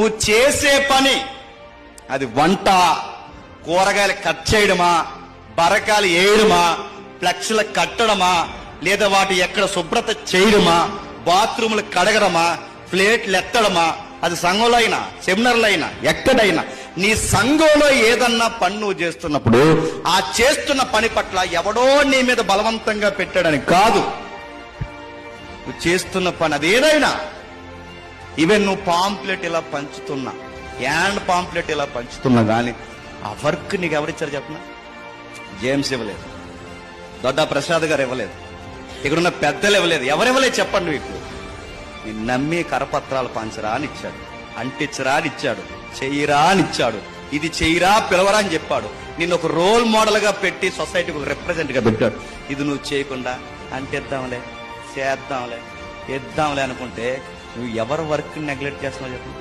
నువ్వు చేసే పని. అది వంట కూరగాయలు కట్ చేయడమా బరకాలు వేయడమా ఫ్లెక్స్లు కట్టడమా లేదా వాటి ఎక్కడ శుభ్రత చేయడమా బాత్రూములు కడగడమా ప్లేట్లు ఎత్తడమా అది సంఘంలో అయినా సెమినార్లో అయినా ఎక్కడైనా. నీ సంఘంలో ఏదన్నా పని నువ్వు చేస్తున్నప్పుడు ఆ చేస్తున్న పని పట్ల ఎవడో నీ మీద బలవంతంగా పెట్టాడని కాదు. నువ్వు చేస్తున్న పని అదేదైనా ఈవెన్ నువ్వు పాంప్లెట్ ఇలా పంచుతున్నా. హ్యాండ్ పాంప్లెట్ ఇలా పంచుతున్నా కానీ ఆ వర్క్ నీకు ఎవరిచ్చారు చెప్పనా? జేమ్స్ ఇవ్వలేదు. దొడ్డ ప్రసాద్ గారు ఇవ్వలేదు. ఇక్కడున్న పెద్దలు ఇవ్వలేదు. ఎవరివ్వలేదు చెప్పండి మీకు నేను నమ్మి కరపత్రాలు పంచరా అని ఇచ్చాడు. అంటించరా అని ఇచ్చాడు. చెయ్యరా అని ఇచ్చాడు. ఇది చెయ్యరా పిలవరా అని చెప్పాడు. నిన్ను ఒక రోల్ మోడల్గా పెట్టి సొసైటీకి ఒక రిప్రజెంట్గా పెట్టాడు. ఇది నువ్వు చేయకుండా అంటిద్దాంలే చేద్దాంలే ఇద్దాంలే అనుకుంటే నువ్వు ఎవరి వర్క్ నెగ్లెక్ట్ చేస్తున్నావు చెప్పు.